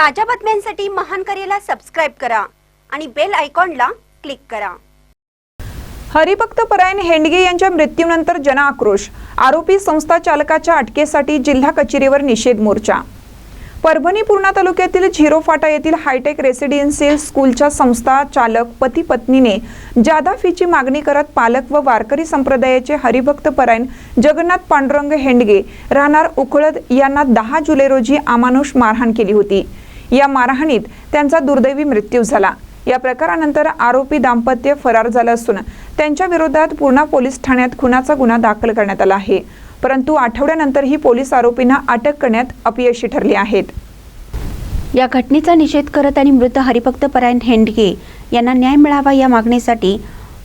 ताज्या बातम्यांसाठी महान करेला सबस्क्राईब करा आणि बेल आयकॉनला क्लिक करा. हरिभक्त परायण हेंडगे यांच्या मृत्यूनंतर जनआक्रोश आरोपी संस्था चालकाच्या अटकेसाठी जिल्हा कचेरीवर निषेध मोर्चा. परभणी पूर्णा तालुक्यातील झिरो फाटा येथील हायटेक रेसिडेन्शियल स्कूलच्या संस्था चालक पती पत्नीने जादा फीची मागणी करत पालक व वारकरी संप्रदायाचे हरिभक्त परायण जगन्नाथ पांडुरंग हेंडगे राहणार उखळद यांना दहा जुलै रोजी अमानुष मारहाण केली होती. या मारहाणीत त्यांचा दुर्दैवी मृत्यू झाला. या प्रकारानंतर आरोपी दाम्पत्य फरार झालं असून त्यांच्या विरोधात पूर्णा पोलीस ठाण्यात खुनाचा गुन्हा दाखल करण्यात आला आहे. परंतु आठवड्यानंतरही पोलीस आरोपींना अटक करण्यात अपयशी ठरले आहेत. या घटनेचा निषेध करत आणि मृत हरिभक्त परायण हेंडगे यांना न्याय मिळावा या मागणीसाठी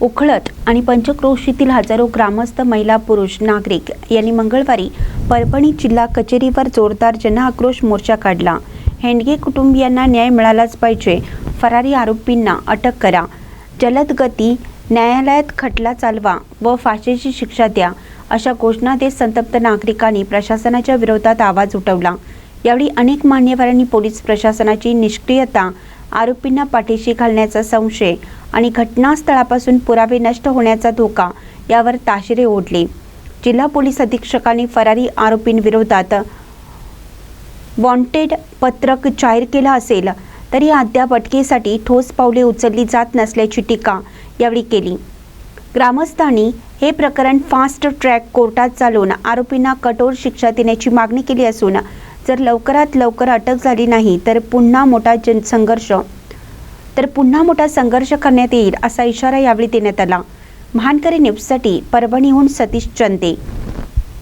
उखळत आणि पंचक्रोशीतील हजारो ग्रामस्थ महिला पुरुष नागरिक यांनी मंगळवारी परभणी जिल्हा कचेरीवर जोरदार जनआक्रोश मोर्चा काढला. हेंडगे कुटुंबियांना न्याय मिळालाच पाहिजे. फरारी आरोपींना अटक करा. जलद गती न्यायालयात खटला चालवा व फाशीची शिक्षा द्या अशा घोषणा देत संतप्त नागरिकांनी प्रशासनाच्या विरोधात आवाज उठवला. यावेळी अनेक मान्यवरांनी पोलीस प्रशासनाची निष्क्रियता आरोपींना पाठीशी घालण्याचा संशय आणि घटनास्थळापासून पुरावे नष्ट होण्याचा धोका यावर ताशेरे ओढले. जिल्हा पोलीस अधीक्षकांनी फरारी आरोपींविरोधात वॉन्टेड पत्रक जाहीर केलं असेल तरी अद्याप अटकेसाठी ठोस पावले उचलली जात नसल्याची टीका यावेळी केली. ग्रामस्थांनी हे प्रकरण फास्ट ट्रॅक कोर्टात चालवून आरोपींना कठोर शिक्षा देण्याची मागणी केली असून जर लवकरात लवकर अटक झाली नाही तर पुन्हा मोठा जन संघर्ष तर पुन्हा मोठा संघर्ष करण्यात येईल असा इशारा यावेळी देण्यात आला. महानकरी न्यूजसाठी परभणीहून सतीश चंदे.